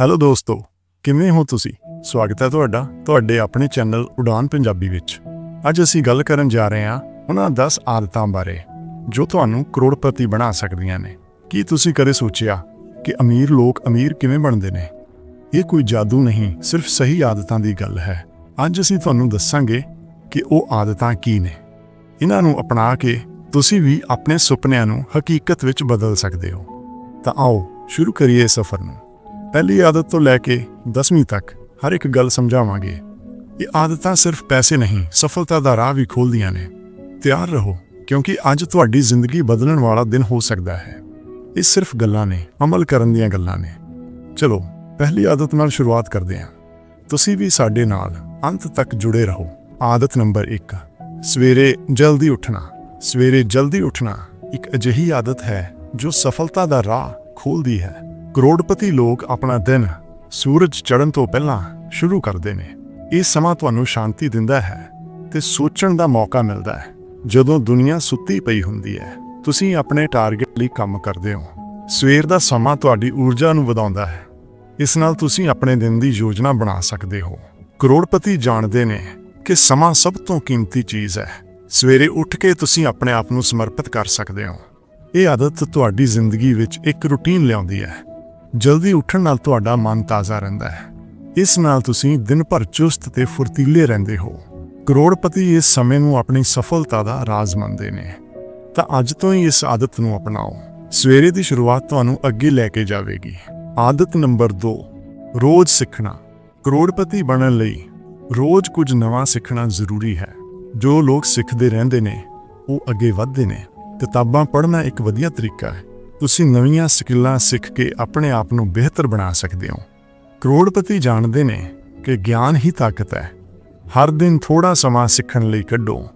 Hello ਦੋਸਤੋ, ਕਿਵੇਂ ਹੋ ਤੁਸੀਂ? ਸਵਾਗਤ ਹੈ ਤੁਹਾਡਾ, ਤੁਹਾਡੇ ਆਪਣੇ ਚੈਨਲ ਉਡਾਨ ਪੰਜਾਬੀ ਵਿੱਚ। ਅੱਜ ਅਸੀਂ ਗੱਲ ਕਰਨ ਜਾ ਰਹੇ ਹਾਂ ਉਹਨਾਂ 10 ਆਦਤਾਂ ਬਾਰੇ, ਜੋ ਤੁਹਾਨੂੰ ਕਰੋੜਪਤੀ ਬਣਾ ਸਕਦੀਆਂ ਨੇ। ਕੀ ਤੁਸੀਂ ਕਦੇ ਸੋਚਿਆ ਕਿ ਅਮੀਰ ਲੋਕ ਅਮੀਰ ਕਿਵੇਂ ਬਣਦੇ ਨੇ? ਇਹ ਕੋਈ ਜਾਦੂ ਨਹੀਂ, ਸਿਰਫ ਸਹੀ ਆਦਤਾਂ ਦੀ ਗੱਲ ਹੈ। ਅੱਜ ਅਸੀਂ ਤੁਹਾਨੂੰ ਦੱਸਾਂਗੇ ਕਿ ਉਹ ਆਦਤਾਂ ਕੀ ਨੇ। ਇਹਨਾਂ ਨੂੰ ਅਪਣਾ ਕੇ ਤੁਸੀਂ ਵੀ ਆਪਣੇ ਸੁਪਨਿਆਂ ਨੂੰ ਹਕੀਕਤ ਵਿੱਚ ਬਦਲ ਸਕਦੇ ਹੋ। ਤਾਂ ਆਓ, ਸ਼ੁਰੂ ਕਰੀਏ ਸਫ਼ਰ ਨੂੰ। ਪਹਿਲੀ ਆਦਤ ਤੋਂ ਲੈ ਕੇ 10ਵੀਂ ਤੱਕ ਹਰ ਇੱਕ ਗੱਲ ਸਮਝਾਵਾਂਗੇ। ਇਹ ਆਦਤਾਂ ਸਿਰਫ ਪੈਸੇ ਨਹੀਂ, ਸਫਲਤਾ ਦਾ ਰਾਹ ਵੀ ਖੋਲਦੀਆਂ ਨੇ। ਤਿਆਰ ਰਹੋ, ਕਿਉਂਕਿ ਅੱਜ ਤੁਹਾਡੀ ਜ਼ਿੰਦਗੀ ਬਦਲਣ ਵਾਲਾ ਦਿਨ ਹੋ ਸਕਦਾ ਹੈ। ਇਹ ਸਿਰਫ ਗੱਲਾਂ ਨੇ, ਅਮਲ ਕਰਨ ਦੀਆਂ ਗੱਲਾਂ ਨੇ। ਚਲੋ, ਪਹਿਲੀ ਆਦਤ ਨਾਲ ਸ਼ੁਰੂਆਤ ਕਰਦੇ ਹਾਂ। ਤੁਸੀਂ ਵੀ ਸਾਡੇ ਨਾਲ ਅੰਤ ਤੱਕ ਜੁੜੇ ਰਹੋ। ਆਦਤ ਨੰਬਰ 1 ਸਵੇਰੇ ਜਲਦੀ ਉੱਠਣਾ। ਸਵੇਰੇ ਜਲਦੀ ਉੱਠਣਾ ਇੱਕ ਅਜਿਹੀ ਆਦਤ ਹੈ ਜੋ ਸਫਲਤਾ ਦਾ ਰਾਹ ਖੋਲਦੀ ਹੈ। ਕਰੋੜਪਤੀ ਲੋਕ ਆਪਣਾ ਦਿਨ ਸੂਰਜ ਚੜ੍ਹਨ ਤੋਂ ਪਹਿਲਾਂ ਸ਼ੁਰੂ ਕਰਦੇ ਨੇ। ਇਹ ਸਮਾਂ ਤੁਹਾਨੂੰ ਸ਼ਾਂਤੀ ਦਿੰਦਾ ਹੈ ਤੇ ਸੋਚਣ ਦਾ ਮੌਕਾ ਮਿਲਦਾ ਹੈ। ਜਦੋਂ ਦੁਨੀਆ ਸੁੱਤੀ ਪਈ ਹੁੰਦੀ ਹੈ, ਤੁਸੀਂ ਆਪਣੇ ਟਾਰਗੇਟ ਲਈ ਕੰਮ ਕਰਦੇ ਹੋ। ਸਵੇਰ ਦਾ ਸਮਾਂ ਤੁਹਾਡੀ ਊਰਜਾ ਨੂੰ ਵਧਾਉਂਦਾ ਹੈ। ਇਸ ਨਾਲ ਤੁਸੀਂ ਆਪਣੇ ਦਿਨ ਦੀ ਯੋਜਨਾ ਬਣਾ ਸਕਦੇ ਹੋ। ਕਰੋੜਪਤੀ ਜਾਣਦੇ ਨੇ ਕਿ ਸਮਾਂ ਸਭ ਤੋਂ ਕੀਮਤੀ ਚੀਜ਼ ਹੈ। ਸਵੇਰੇ ਉੱਠ ਕੇ ਤੁਸੀਂ ਆਪਣੇ ਆਪ ਨੂੰ ਸਮਰਪਿਤ ਕਰ ਸਕਦੇ ਹੋ। ਇਹ ਆਦਤ ਤੁਹਾਡੀ ਜ਼ਿੰਦਗੀ ਵਿੱਚ ਇੱਕ ਰੁਟੀਨ ਲਿਆਉਂਦੀ ਹੈ। ਜਲਦੀ ਉੱਠਣ ਨਾਲ ਤੁਹਾਡਾ ਮਨ ਤਾਜ਼ਾ ਰਹਿੰਦਾ ਹੈ। ਇਸ ਨਾਲ ਤੁਸੀਂ ਦਿਨ ਭਰ ਚੁਸਤ ਤੇ ਫੁਰਤੀਲੇ ਰਹਿੰਦੇ ਹੋ। ਕਰੋੜਪਤੀ ਇਸ ਸਮੇਂ ਨੂੰ ਆਪਣੀ ਸਫਲਤਾ ਦਾ ਰਾਜ਼ ਮੰਨਦੇ ਨੇ। ਤਾਂ ਅੱਜ ਤੋਂ ਹੀ ਇਸ ਆਦਤ ਨੂੰ ਅਪਣਾਓ। ਸਵੇਰੇ ਦੀ ਸ਼ੁਰੂਆਤ ਤੁਹਾਨੂੰ ਅੱਗੇ ਲੈ ਕੇ ਜਾਵੇਗੀ। ਆਦਤ ਨੰਬਰ 2 ਰੋਜ਼ ਸਿੱਖਣਾ। ਕਰੋੜਪਤੀ ਬਣਨ ਲਈ ਰੋਜ਼ ਕੁਝ ਨਵਾਂ ਸਿੱਖਣਾ ਜ਼ਰੂਰੀ ਹੈ। ਜੋ ਲੋਕ ਸਿੱਖਦੇ ਰਹਿੰਦੇ ਨੇ, ਉਹ ਅੱਗੇ ਵਧਦੇ ਨੇ। ਕਿਤਾਬਾਂ ਪੜ੍ਹਨਾ ਇੱਕ ਵਧੀਆ ਤਰੀਕਾ ਹੈ। ਤੁਸੀਂ ਨਵੀਆਂ ਸਕਿੱਲਾਂ ਸਿੱਖ ਕੇ ਆਪਣੇ ਆਪ ਨੂੰ ਬਿਹਤਰ ਬਣਾ ਸਕਦੇ ਹੋ। ਕਰੋੜਪਤੀ ਜਾਣਦੇ ਨੇ ਕਿ ਗਿਆਨ ਹੀ ਤਾਕਤ ਹੈ। ਹਰ ਦਿਨ ਥੋੜਾ ਸਮਾਂ ਸਿੱਖਣ ਲਈ ਕੱਢੋ।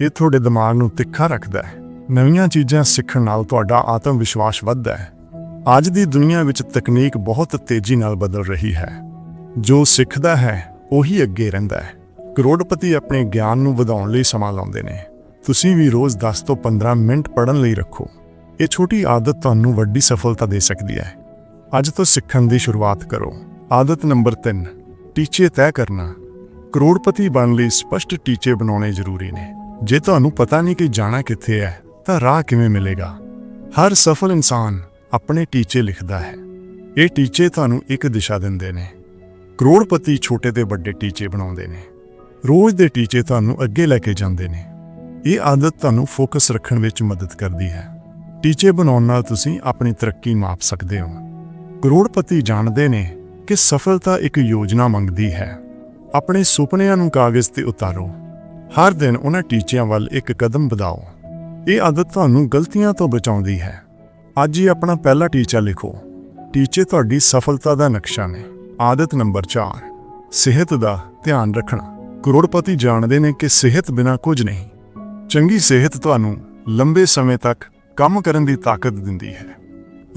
ਇਹ ਤੁਹਾਡੇ ਦਿਮਾਗ ਨੂੰ ਤਿੱਖਾ ਰੱਖਦਾ ਹੈ। ਨਵੀਆਂ ਚੀਜ਼ਾਂ ਸਿੱਖਣ ਨਾਲ ਤੁਹਾਡਾ ਆਤਮ ਵਿਸ਼ਵਾਸ ਵੱਧਦਾ ਹੈ। ਅੱਜ ਦੀ ਦੁਨੀਆ ਵਿੱਚ ਤਕਨੀਕ ਬਹੁਤ ਤੇਜ਼ੀ ਨਾਲ ਬਦਲ ਰਹੀ ਹੈ। ਜੋ ਸਿੱਖਦਾ ਹੈ, ਉਹੀ ਅੱਗੇ ਰਹਿੰਦਾ ਹੈ। ਕਰੋੜਪਤੀ ਆਪਣੇ ਗਿਆਨ ਨੂੰ ਵਧਾਉਣ ਲਈ ਸਮਾਂ ਲਾਉਂਦੇ ਨੇ। ਤੁਸੀਂ ਵੀ ਰੋਜ਼ 10 ਤੋਂ 15 ਮਿੰਟ ਪੜ੍ਹਨ ਲਈ ਰੱਖੋ। ਇਹ ਛੋਟੀ ਆਦਤ ਤੁਹਾਨੂੰ ਵੱਡੀ ਸਫਲਤਾ ਦੇ ਸਕਦੀ ਹੈ। ਅੱਜ ਤੋਂ ਸਿੱਖਣ ਦੀ ਸ਼ੁਰੂਆਤ ਕਰੋ। ਆਦਤ ਨੰਬਰ 3 ਟੀਚੇ ਤੈਅ ਕਰਨਾ। ਕਰੋੜਪਤੀ ਬਣਨ ਲਈ ਸਪਸ਼ਟ ਟੀਚੇ ਬਣਾਉਣੇ ਜ਼ਰੂਰੀ ਨੇ। ਜੇ ਤੁਹਾਨੂੰ ਪਤਾ ਨਹੀਂ ਕਿ ਜਾਣਾ ਕਿੱਥੇ ਹੈ, ਤਾਂ ਰਾਹ ਕਿਵੇਂ ਮਿਲੇਗਾ? ਹਰ ਸਫਲ ਇਨਸਾਨ ਆਪਣੇ ਟੀਚੇ ਲਿਖਦਾ ਹੈ। ਇਹ ਟੀਚੇ ਤੁਹਾਨੂੰ ਇੱਕ ਦਿਸ਼ਾ ਦਿੰਦੇ ਨੇ। ਕਰੋੜਪਤੀ ਛੋਟੇ ਤੇ ਵੱਡੇ ਟੀਚੇ ਬਣਾਉਂਦੇ ਨੇ। ਰੋਜ਼ ਦੇ ਟੀਚੇ ਤੁਹਾਨੂੰ ਅੱਗੇ ਲੈ ਕੇ ਜਾਂਦੇ ਨੇ। ਇਹ ਆਦਤ ਤੁਹਾਨੂੰ ਫੋਕਸ ਰੱਖਣ ਵਿੱਚ ਮਦਦ ਕਰਦੀ ਹੈ। ਟੀਚੇ ਬਣਾਉਣ ਨਾਲ ਤੁਸੀਂ ਆਪਣੀ ਤਰੱਕੀ ਮਾਪ ਸਕਦੇ ਹੋ। ਕਰੋੜਪਤੀ ਜਾਣਦੇ ਨੇ ਕਿ ਸਫਲਤਾ ਇੱਕ ਯੋਜਨਾ ਮੰਗਦੀ ਹੈ। ਆਪਣੇ ਸੁਪਨਿਆਂ ਨੂੰ ਕਾਗਜ਼ ਤੇ ਉਤਾਰੋ। ਹਰ ਦਿਨ ਉਹਨਾਂ ਟੀਚਿਆਂ ਵੱਲ ਇੱਕ ਕਦਮ ਵਧਾਓ। ਇਹ ਆਦਤ ਤੁਹਾਨੂੰ ਗਲਤੀਆਂ ਤੋਂ ਬਚਾਉਂਦੀ ਹੈ। ਅੱਜ ਹੀ ਆਪਣਾ ਪਹਿਲਾ ਟੀਚਾ ਲਿਖੋ। ਟੀਚੇ ਤੁਹਾਡੀ ਸਫਲਤਾ ਦਾ ਨਕਸ਼ਾ ਨੇ। ਆਦਤ ਨੰਬਰ 4 ਸਿਹਤ ਦਾ ਧਿਆਨ ਰੱਖਣਾ। ਕਰੋੜਪਤੀ ਜਾਣਦੇ ਨੇ ਕਿ ਸਿਹਤ ਬਿਨਾ ਕੁਝ ਨਹੀਂ। ਚੰਗੀ ਸਿਹਤ ਤੁਹਾਨੂੰ ਲੰਬੇ ਸਮੇਂ ਤੱਕ ਕੰਮ ਕਰਨ ਦੀ ਤਾਕਤ ਦਿੰਦੀ ਹੈ।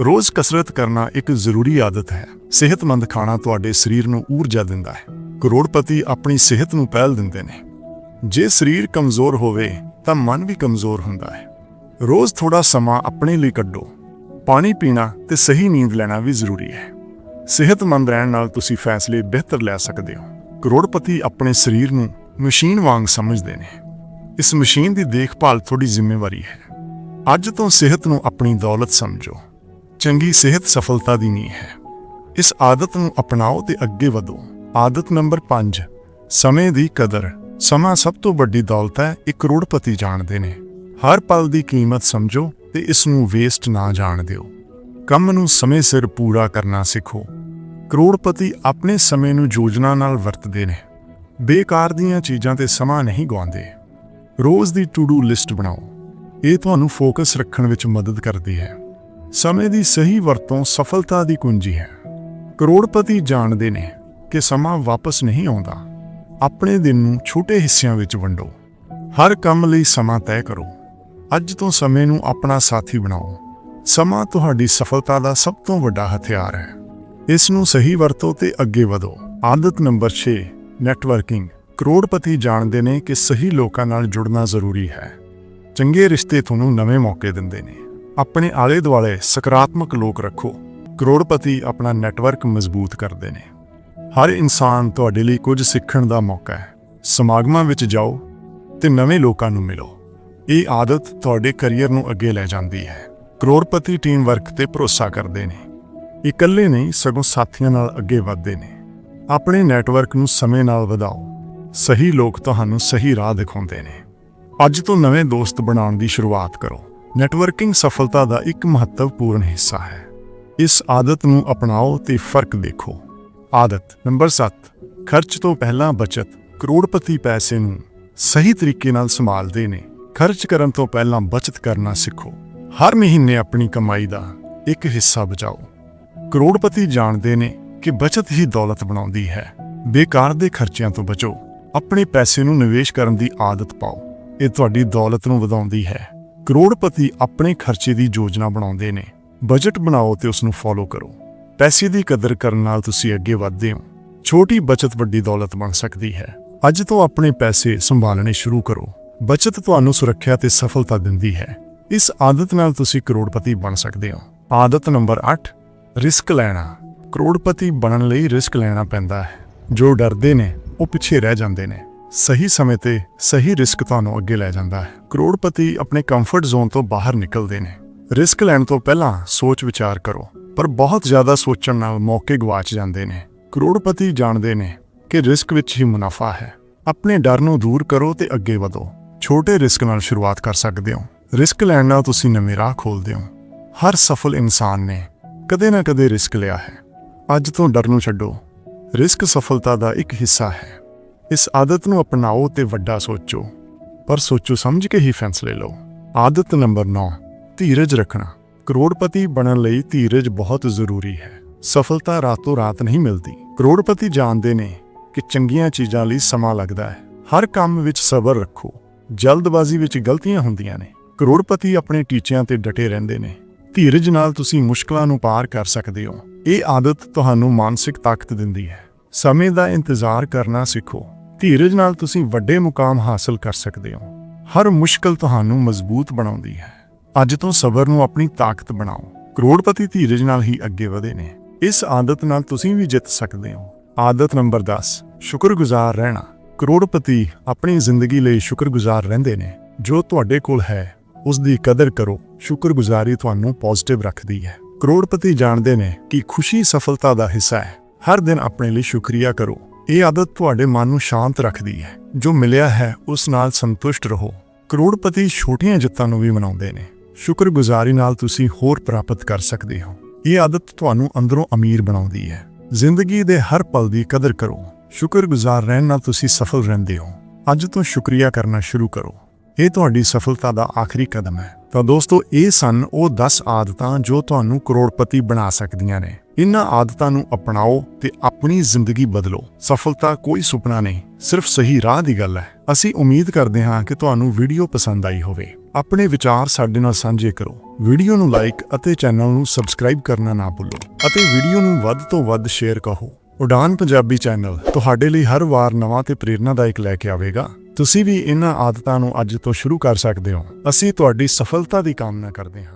ਰੋਜ਼ ਕਸਰਤ ਕਰਨਾ ਇੱਕ ਜ਼ਰੂਰੀ ਆਦਤ ਹੈ। ਸਿਹਤਮੰਦ ਖਾਣਾ ਤੁਹਾਡੇ ਸਰੀਰ ਨੂੰ ਊਰਜਾ ਦਿੰਦਾ ਹੈ। ਕਰੋੜਪਤੀ ਆਪਣੀ ਸਿਹਤ ਨੂੰ ਪਹਿਲ ਦਿੰਦੇ ਨੇ। ਜੇ ਸਰੀਰ ਕਮਜ਼ੋਰ ਹੋਵੇ, ਤਾਂ ਮਨ ਵੀ ਕਮਜ਼ੋਰ ਹੁੰਦਾ ਹੈ। ਰੋਜ਼ ਥੋੜਾ ਸਮਾਂ ਆਪਣੇ ਲਈ ਕੱਢੋ। ਪਾਣੀ ਪੀਣਾ ਤੇ ਸਹੀ ਨੀਂਦ ਲੈਣਾ ਵੀ ਜ਼ਰੂਰੀ ਹੈ। ਸਿਹਤਮੰਦ ਰਹਿਣ ਨਾਲ ਤੁਸੀਂ ਫੈਸਲੇ ਬਿਹਤਰ ਲੈ ਸਕਦੇ ਹੋ। ਕਰੋੜਪਤੀ ਆਪਣੇ ਸਰੀਰ ਨੂੰ ਮਸ਼ੀਨ ਵਾਂਗ ਸਮਝਦੇ ਨੇ। ਇਸ ਮਸ਼ੀਨ ਦੀ ਦੇਖਭਾਲ ਤੁਹਾਡੀ ਜ਼ਿੰਮੇਵਾਰੀ ਹੈ। ਅੱਜ ਤੋਂ ਸਿਹਤ ਨੂੰ ਆਪਣੀ ਦੌਲਤ ਸਮਝੋ। ਚੰਗੀ ਸਿਹਤ ਸਫਲਤਾ ਦੀ ਨੀਂਹ ਹੈ। ਇਸ ਆਦਤ ਨੂੰ ਅਪਣਾਓ ਤੇ ਅੱਗੇ ਵਧੋ। ਆਦਤ ਨੰਬਰ 5 ਸਮੇਂ ਦੀ ਕਦਰ। ਸਮਾਂ ਸਭ ਤੋਂ ਵੱਡੀ ਦੌਲਤ ਹੈ, ਇਹ ਕਰੋੜਪਤੀ ਜਾਣਦੇ ਨੇ। ਹਰ ਪਲ ਦੀ ਕੀਮਤ ਸਮਝੋ ਤੇ ਇਸ ਨੂੰ ਵੇਸਟ ਨਾ ਜਾਣ ਦਿਓ। ਕੰਮ ਨੂੰ ਸਮੇਂ ਸਿਰ ਪੂਰਾ ਕਰਨਾ ਸਿੱਖੋ। ਕਰੋੜਪਤੀ ਆਪਣੇ ਸਮੇਂ ਨੂੰ ਯੋਜਨਾ ਨਾਲ ਵਰਤਦੇ ਨੇ। ਬੇਕਾਰ ਦੀਆਂ ਚੀਜ਼ਾਂ ਤੇ ਸਮਾਂ ਨਹੀਂ ਗਵਾਉਂਦੇ ਰੋਜ਼ ਦੀ ਟੂ ਡੂ ਲਿਸਟ ਬਣਾਓ। ਇਹ ਤੁਹਾਨੂੰ ਫੋਕਸ ਰੱਖਣ ਵਿੱਚ ਮਦਦ ਕਰਦੀ ਹੈ। ਸਮੇਂ ਦੀ ਸਹੀ ਵਰਤੋਂ ਸਫਲਤਾ ਦੀ ਕੁੰਜੀ ਹੈ। ਕਰੋੜਪਤੀ ਜਾਣਦੇ ਨੇ ਕਿ ਸਮਾਂ ਵਾਪਸ ਨਹੀਂ ਆਉਂਦਾ। ਆਪਣੇ ਦਿਨ ਨੂੰ ਛੋਟੇ ਹਿੱਸਿਆਂ ਵਿੱਚ ਵੰਡੋ। ਹਰ ਕੰਮ ਲਈ ਸਮਾਂ ਤੈਅ ਕਰੋ। ਅੱਜ ਤੋਂ ਸਮੇਂ ਨੂੰ ਆਪਣਾ ਸਾਥੀ ਬਣਾਓ। ਸਮਾਂ ਤੁਹਾਡੀ ਸਫਲਤਾ ਦਾ ਸਭ ਤੋਂ ਵੱਡਾ ਹਥਿਆਰ ਹੈ। ਇਸ ਨੂੰ ਸਹੀ ਵਰਤੋ ਤੇ ਅੱਗੇ ਵਧੋ। ਆਦਤ ਨੰਬਰ 6 ਨੈਟਵਰਕਿੰਗ। ਕਰੋੜਪਤੀ ਜਾਣਦੇ ਨੇ ਕਿ ਸਹੀ ਲੋਕਾਂ ਨਾਲ ਜੁੜਨਾ ਜ਼ਰੂਰੀ ਹੈ। ਚੰਗੇ ਰਿਸ਼ਤੇ ਤੁਹਾਨੂੰ ਨਵੇਂ ਮੌਕੇ ਦਿੰਦੇ ਨੇ। ਆਪਣੇ ਆਲੇ ਦੁਆਲੇ ਸਕਾਰਾਤਮਕ ਲੋਕ ਰੱਖੋ। ਕਰੋੜਪਤੀ ਆਪਣਾ ਨੈਟਵਰਕ ਮਜ਼ਬੂਤ ਕਰਦੇ ਨੇ। ਹਰ ਇਨਸਾਨ ਤੁਹਾਡੇ ਲਈ ਕੁਝ ਸਿੱਖਣ ਦਾ ਮੌਕਾ ਹੈ। ਸਮਾਗਮਾਂ ਵਿੱਚ ਜਾਓ ਤੇ ਨਵੇਂ ਲੋਕਾਂ ਨੂੰ ਮਿਲੋ। ਇਹ ਆਦਤ ਤੁਹਾਡੇ ਕੈਰੀਅਰ ਨੂੰ ਅੱਗੇ ਲੈ ਜਾਂਦੀ ਹੈ। ਕਰੋੜਪਤੀ ਟੀਮ ਵਰਕ ਤੇ ਭਰੋਸਾ ਕਰਦੇ ਨੇ। ਇਕੱਲੇ ਨਹੀਂ, ਸਗੋਂ ਸਾਥੀਆਂ ਨਾਲ ਅੱਗੇ ਵਧਦੇ ਨੇ। ਆਪਣੇ ਨੈਟਵਰਕ ਨੂੰ ਸਮੇਂ ਨਾਲ ਵਧਾਓ। ਸਹੀ ਲੋਕ ਤੁਹਾਨੂੰ ਸਹੀ ਰਾਹ ਦਿਖਾਉਂਦੇ ਨੇ। ਅੱਜ ਤੋਂ ਨਵੇਂ ਦੋਸਤ ਬਣਾਉਣ ਦੀ ਸ਼ੁਰੂਆਤ ਕਰੋ। ਨੈਟਵਰਕਿੰਗ ਸਫਲਤਾ ਦਾ ਇੱਕ ਮਹੱਤਵਪੂਰਨ ਹਿੱਸਾ ਹੈ। ਇਸ ਆਦਤ ਨੂੰ ਅਪਣਾਓ ਤੇ ਫ਼ਰਕ ਦੇਖੋ। ਆਦਤ ਨੰਬਰ 7 ਖਰਚ ਤੋਂ ਪਹਿਲਾਂ ਬਚਤ। ਕਰੋੜਪਤੀ ਪੈਸੇ ਨੂੰ ਸਹੀ ਤਰੀਕੇ ਨਾਲ ਸੰਭਾਲਦੇ ਨੇ। ਖਰਚ ਕਰਨ ਤੋਂ ਪਹਿਲਾਂ ਬਚਤ ਕਰਨਾ ਸਿੱਖੋ। ਹਰ ਮਹੀਨੇ ਆਪਣੀ ਕਮਾਈ ਦਾ ਇੱਕ ਹਿੱਸਾ ਬਚਾਓ। ਕਰੋੜਪਤੀ ਜਾਣਦੇ ਨੇ ਕਿ ਬਚਤ ਹੀ ਦੌਲਤ ਬਣਾਉਂਦੀ ਹੈ। ਬੇਕਾਰ ਦੇ ਖਰਚਿਆਂ ਤੋਂ ਬਚੋ। ਆਪਣੇ ਪੈਸੇ ਨੂੰ ਨਿਵੇਸ਼ ਕਰਨ ਦੀ ਆਦਤ ਪਾਓ। ਇਹ ਤੁਹਾਡੀ ਦੌਲਤ ਨੂੰ ਵਧਾਉਂਦੀ ਹੈ। ਕਰੋੜਪਤੀ ਆਪਣੇ ਖਰਚੇ ਦੀ ਯੋਜਨਾ ਬਣਾਉਂਦੇ ਨੇ। ਬਜਟ ਬਣਾਓ ਤੇ ਉਸ ਨੂੰ ਫੋਲੋ ਕਰੋ। ਪੈਸੇ ਦੀ ਕਦਰ ਕਰਨ ਨਾਲ ਤੁਸੀਂ ਅੱਗੇ ਵਧਦੇ ਹੋ। ਛੋਟੀ ਬਚਤ ਵੱਡੀ ਦੌਲਤ ਬਣ ਸਕਦੀ ਹੈ। ਅੱਜ ਤੋਂ ਆਪਣੇ ਪੈਸੇ ਸੰਭਾਲਣੇ ਸ਼ੁਰੂ ਕਰੋ। ਬਚਤ ਤੁਹਾਨੂੰ ਸੁਰੱਖਿਆ ਤੇ ਸਫਲਤਾ ਦਿੰਦੀ ਹੈ। ਇਸ ਆਦਤ ਨਾਲ ਤੁਸੀਂ ਕਰੋੜਪਤੀ ਬਣ ਸਕਦੇ ਹੋ। ਆਦਤ ਨੰਬਰ 8 ਰਿਸਕ ਲੈਣਾ। ਕਰੋੜਪਤੀ ਬਣਨ ਲਈ ਰਿਸਕ ਲੈਣਾ ਪੈਂਦਾ ਹੈ। ਜੋ ਡਰਦੇ ਨੇ, ਉਹ ਪਿੱਛੇ ਰਹਿ ਜਾਂਦੇ ਨੇ। ਸਹੀ ਸਮੇਂ ਤੇ ਸਹੀ ਰਿਸਕ ਤੁਹਾਨੂੰ ਅੱਗੇ ਲੈ ਜਾਂਦਾ ਹੈ। ਕਰੋੜਪਤੀ ਆਪਣੇ ਕੰਫਰਟ ਜ਼ੋਨ ਤੋਂ ਬਾਹਰ ਨਿਕਲਦੇ ਨੇ। ਰਿਸਕ ਲੈਣ ਤੋਂ ਪਹਿਲਾਂ ਸੋਚ ਵਿਚਾਰ ਕਰੋ, ਪਰ ਬਹੁਤ ਜ਼ਿਆਦਾ ਸੋਚਣ ਨਾਲ ਮੌਕੇ ਗਵਾਚ ਜਾਂਦੇ ਨੇ। ਕਰੋੜਪਤੀ ਜਾਣਦੇ ਨੇ ਕਿ ਰਿਸਕ ਵਿੱਚ ਹੀ ਮੁਨਾਫਾ ਹੈ। ਆਪਣੇ ਡਰ ਨੂੰ ਦੂਰ ਕਰੋ ਤੇ ਅੱਗੇ ਵਧੋ। ਛੋਟੇ ਰਿਸਕ ਨਾਲ ਸ਼ੁਰੂਆਤ ਕਰ ਸਕਦੇ ਹੋ। ਰਿਸਕ ਲੈਣ ਨਾਲ ਤੁਸੀਂ ਨਵੇਂ ਰਾਹ ਖੋਲਦੇ ਹੋ। ਹਰ ਸਫਲ ਇਨਸਾਨ ਨੇ ਕਦੇ ਨਾ ਕਦੇ ਰਿਸਕ ਲਿਆ ਹੈ। ਅੱਜ ਤੋਂ ਡਰ ਨੂੰ ਛੱਡੋ। ਰਿਸਕ ਸਫਲਤਾ ਦਾ ਇੱਕ ਹਿੱਸਾ ਹੈ। ਇਸ ਆਦਤ ਨੂੰ ਅਪਣਾਓ ਤੇ ਵੱਡਾ ਸੋਚੋ। ਪਰ ਸੋਚੋ ਸਮਝ ਕੇ ਹੀ ਫੈਸਲੇ ਲਓ। ਆਦਤ ਨੰਬਰ 9 ਧੀਰਜ ਰੱਖਣਾ। ਕਰੋੜਪਤੀ ਬਣਨ ਲਈ ਧੀਰਜ ਬਹੁਤ ਜ਼ਰੂਰੀ ਹੈ। ਸਫਲਤਾ ਰਾਤੋਂ ਰਾਤ ਨਹੀਂ ਮਿਲਦੀ। ਕਰੋੜਪਤੀ ਜਾਣਦੇ ਨੇ ਕਿ ਚੰਗੀਆਂ ਚੀਜ਼ਾਂ ਲਈ ਸਮਾਂ ਲੱਗਦਾ ਹੈ। ਹਰ ਕੰਮ ਵਿੱਚ ਸਬਰ ਰੱਖੋ। ਜਲਦਬਾਜ਼ੀ ਵਿੱਚ ਗਲਤੀਆਂ ਹੁੰਦੀਆਂ ਨੇ। ਕਰੋੜਪਤੀ ਆਪਣੇ ਟੀਚਿਆਂ ਤੇ ਡਟੇ ਰਹਿੰਦੇ ਨੇ। ਧੀਰਜ ਨਾਲ ਤੁਸੀਂ ਮੁਸ਼ਕਲਾਂ ਨੂੰ ਪਾਰ ਕਰ ਸਕਦੇ ਹੋ। ਇਹ ਆਦਤ ਤੁਹਾਨੂੰ ਮਾਨਸਿਕ ਤਾਕਤ ਦਿੰਦੀ ਹੈ। ਸਮੇਂ ਦਾ ਇੰਤਜ਼ਾਰ ਕਰਨਾ ਸਿੱਖੋ। ਧੀਰਜ ਨਾਲ ਤੁਸੀਂ ਵੱਡੇ ਮੁਕਾਮ ਹਾਸਲ ਕਰ ਸਕਦੇ ਹੋ। ਹਰ ਮੁਸ਼ਕਲ ਤੁਹਾਨੂੰ ਮਜ਼ਬੂਤ ਬਣਾਉਂਦੀ ਹੈ। ਅੱਜ ਤੋਂ ਸਬਰ ਨੂੰ ਆਪਣੀ ਤਾਕਤ ਬਣਾਓ। ਕਰੋੜਪਤੀ ਧੀਰਜ ਨਾਲ ਹੀ ਅੱਗੇ ਵਧੇ ਨੇ। ਇਸ ਆਦਤ ਨਾਲ ਤੁਸੀਂ ਵੀ ਜਿੱਤ ਸਕਦੇ ਹੋ। ਆਦਤ ਨੰਬਰ 10 ਸ਼ੁਕਰਗੁਜ਼ਾਰ ਰਹਿਣਾ। ਕਰੋੜਪਤੀ ਆਪਣੀ ਜ਼ਿੰਦਗੀ ਲਈ ਸ਼ੁਕਰਗੁਜ਼ਾਰ ਰਹਿੰਦੇ ਨੇ। ਜੋ ਤੁਹਾਡੇ ਕੋਲ ਹੈ ਉਸ ਦੀ ਕਦਰ ਕਰੋ। ਸ਼ੁਕਰਗੁਜ਼ਾਰੀ ਤੁਹਾਨੂੰ ਪੋਜ਼ਿਟਿਵ ਰੱਖਦੀ ਹੈ। ਕਰੋੜਪਤੀ ਜਾਣਦੇ ਨੇ ਕਿ ਖੁਸ਼ੀ ਸਫਲਤਾ ਦਾ ਹਿੱਸਾ ਹੈ। ਹਰ ਦਿਨ ਆਪਣੇ ਲਈ ਸ਼ੁਕਰੀਆ ਕਰੋ। ਇਹ ਆਦਤ ਤੁਹਾਡੇ ਮਨ ਨੂੰ ਸ਼ਾਂਤ ਰੱਖਦੀ ਹੈ। ਜੋ ਮਿਲਿਆ ਹੈ, ਉਸ ਨਾਲ ਸੰਤੁਸ਼ਟ ਰਹੋ। ਕਰੋੜਪਤੀ ਛੋਟੀਆਂ ਜਿੱਤਾਂ ਨੂੰ ਵੀ ਮਨਾਉਂਦੇ ਨੇ। ਸ਼ੁਕਰਗੁਜ਼ਾਰੀ ਨਾਲ ਤੁਸੀਂ ਹੋਰ ਪ੍ਰਾਪਤ ਕਰ ਸਕਦੇ ਹੋ। ਇਹ ਆਦਤ ਤੁਹਾਨੂੰ ਅੰਦਰੋਂ ਅਮੀਰ ਬਣਾਉਂਦੀ ਹੈ। ਜ਼ਿੰਦਗੀ ਦੇ ਹਰ ਪਲ ਦੀ ਕਦਰ ਕਰੋ। ਸ਼ੁਕਰਗੁਜ਼ਾਰ ਰਹਿਣ ਨਾਲ ਤੁਸੀਂ ਸਫਲ ਰਹਿੰਦੇ ਹੋ। ਅੱਜ ਤੋਂ ਸ਼ੁਕਰੀਆ ਕਰਨਾ ਸ਼ੁਰੂ ਕਰੋ। ਇਹ ਤੁਹਾਡੀ ਸਫਲਤਾ ਦਾ ਆਖਰੀ ਕਦਮ ਹੈ। ਤਾਂ ਦੋਸਤੋ, ਇਹ ਸਨ ਉਹ 10 ਆਦਤਾਂ ਜੋ ਤੁਹਾਨੂੰ ਕਰੋੜਪਤੀ ਬਣਾ ਸਕਦੀਆਂ ਨੇ। ਇਹਨਾਂ ਆਦਤਾਂ ਨੂੰ ਅਪਣਾਓ ਤੇ ਆਪਣੀ ਜ਼ਿੰਦਗੀ ਬਦਲੋ। ਸਫਲਤਾ ਕੋਈ ਸੁਪਨਾ ਨਹੀਂ, ਸਿਰਫ ਸਹੀ ਰਾਹ ਦੀ ਗੱਲ ਹੈ। ਅਸੀਂ ਉਮੀਦ ਕਰਦੇ ਹਾਂ ਕਿ ਤੁਹਾਨੂੰ ਵੀਡੀਓ ਪਸੰਦ ਆਈ ਹੋਵੇ। ਆਪਣੇ ਵਿਚਾਰ ਸਾਡੇ ਨਾਲ ਸਾਂਝੇ ਕਰੋ। ਵੀਡੀਓ ਨੂੰ ਲਾਈਕ ਅਤੇ ਚੈਨਲ ਨੂੰ ਸਬਸਕ੍ਰਾਈਬ ਕਰਨਾ ਨਾ ਭੁੱਲੋ ਅਤੇ ਵੀਡੀਓ ਨੂੰ ਵੱਧ ਤੋਂ ਵੱਧ ਸ਼ੇਅਰ ਕਹੋ। ਉਡਾਨ ਪੰਜਾਬੀ ਚੈਨਲ ਤੁਹਾਡੇ ਲਈ ਹਰ ਵਾਰ ਨਵਾਂ ਤੇ ਪ੍ਰੇਰਨਾਦਾਇਕ ਲੈ ਕੇ ਆਵੇਗਾ। ਤੁਸੀਂ ਵੀ ਇਹਨਾਂ ਆਦਤਾਂ ਨੂੰ ਅੱਜ ਤੋਂ ਸ਼ੁਰੂ ਕਰ ਸਕਦੇ ਹੋ। ਅਸੀਂ ਤੁਹਾਡੀ ਸਫਲਤਾ ਦੀ ਕਾਮਨਾ ਕਰਦੇ ਹਾਂ।